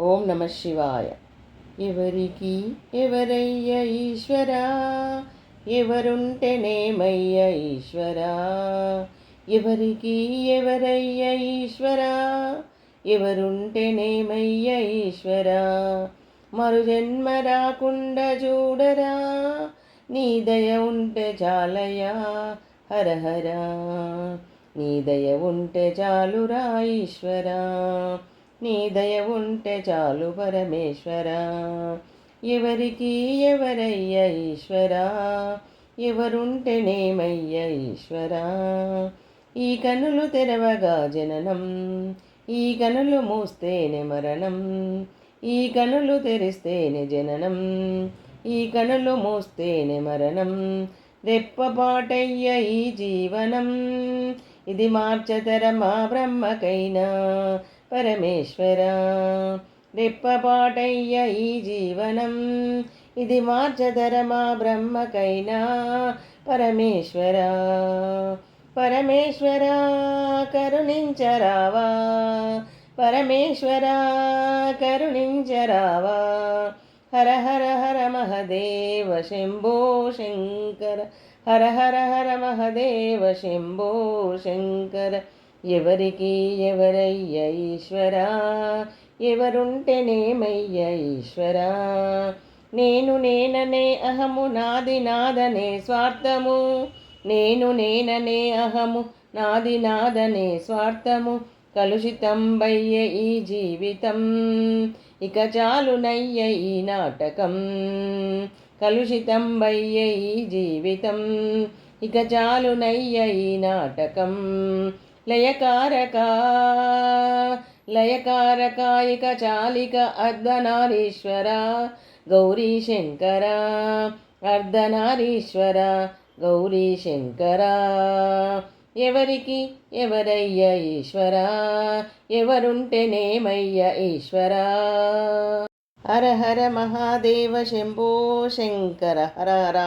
ఓం నమ శివాయ. ఎవరికి ఎవరయ్య ఈశ్వరా ఎవరుంటేనేమయ్య ఈశ్వరా? ఎవరికి ఎవరయ్య ఈశ్వరా ఎవరుంటేనేమయ్య ఈశ్వరా? మరు జన్మ రాకుండా చూడరా? నీ దయ ఉంటే చాలయా హరహరా. నీ దయ ఉంటే చాలురా ఈశ్వరా? నీ దయ ఉంటే చాలు పరమేశ్వర. ఎవరికి ఎవరయ్య ఈశ్వర? ఎవరుంటేనేమయ్య ఈశ్వర? ఈ కనులు తెరవగా జననం ఈ కనులు మూస్తేనే మరణం ఈ కనులు తెరిస్తేనే జననం ఈ కనులు మూస్తేనే మరణం. రెప్పపాటయ్య ఈ జీవనం ఇది మార్చతరమా బ్రహ్మకైనా. పరమేశ్వర రెప్పపాటయ్య ఈ జీవనం. ఇది మార్చదరమా బ్రహ్మకైనా పరమేశ్వర. పరమేశ్వర కరుణించరావా. పరమేశ్వర కరుణించరావా. హర హర హర మహదేవ శంభో శంకర. హర హర హర మహదేవ శంభో శంకర. ఎవరికి ఎవరయ్య ఈశ్వరా? ఎవరుంటేనేమయ్య ఈశ్వరా? నేను నేననే అహము నాది నాదనే స్వార్థము. నేను నేననే అహము నాది నాదనే స్వార్థము. కలుషితం బయ్య ఈ జీవితం ఇక చాలునయ్య ఈ నాటకం. కలుషితం బయ్య ఈ జీవితం ఇక చాలునయ్య ఈ నాటకం. లయకారక లయకారకాయిక చాలిక అర్ధనారీశ్వర గౌరీ శంకర అర్ధనారీశ్వర గౌరీ శంకర ఎవరికి? ఎవరయ్య ఈశ్వర? ఎవరుంటేనేమయ్య ఈశ్వర? హర హర మహాదేవ శంభో శంకర హర హర.